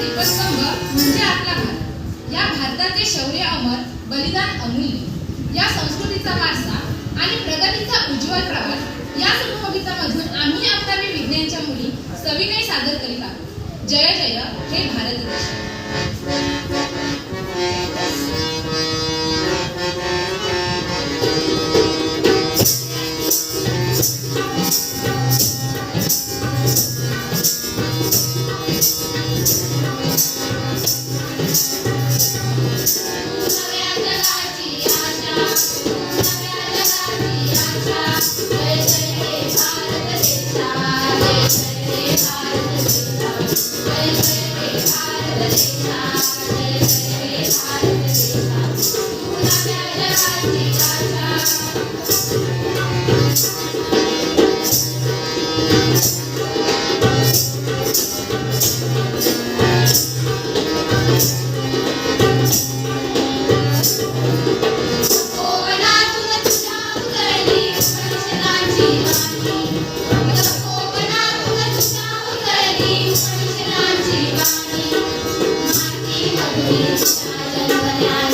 दीपस्तंभ म्हणजे आपला भारत या भारताचे शौर्य अमर बलिदान अमूल्य. या संस्कृतीचा वारसा आणि प्रगतीचा उज्ज्वल प्रवास या सहभागितामधून आम्ही आपणावी विज्ञानच्या मुली सविनय सादर करीत आहोत. जय जय हे भारत देश. Thank you.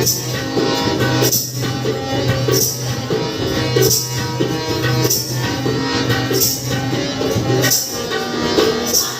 Thank you.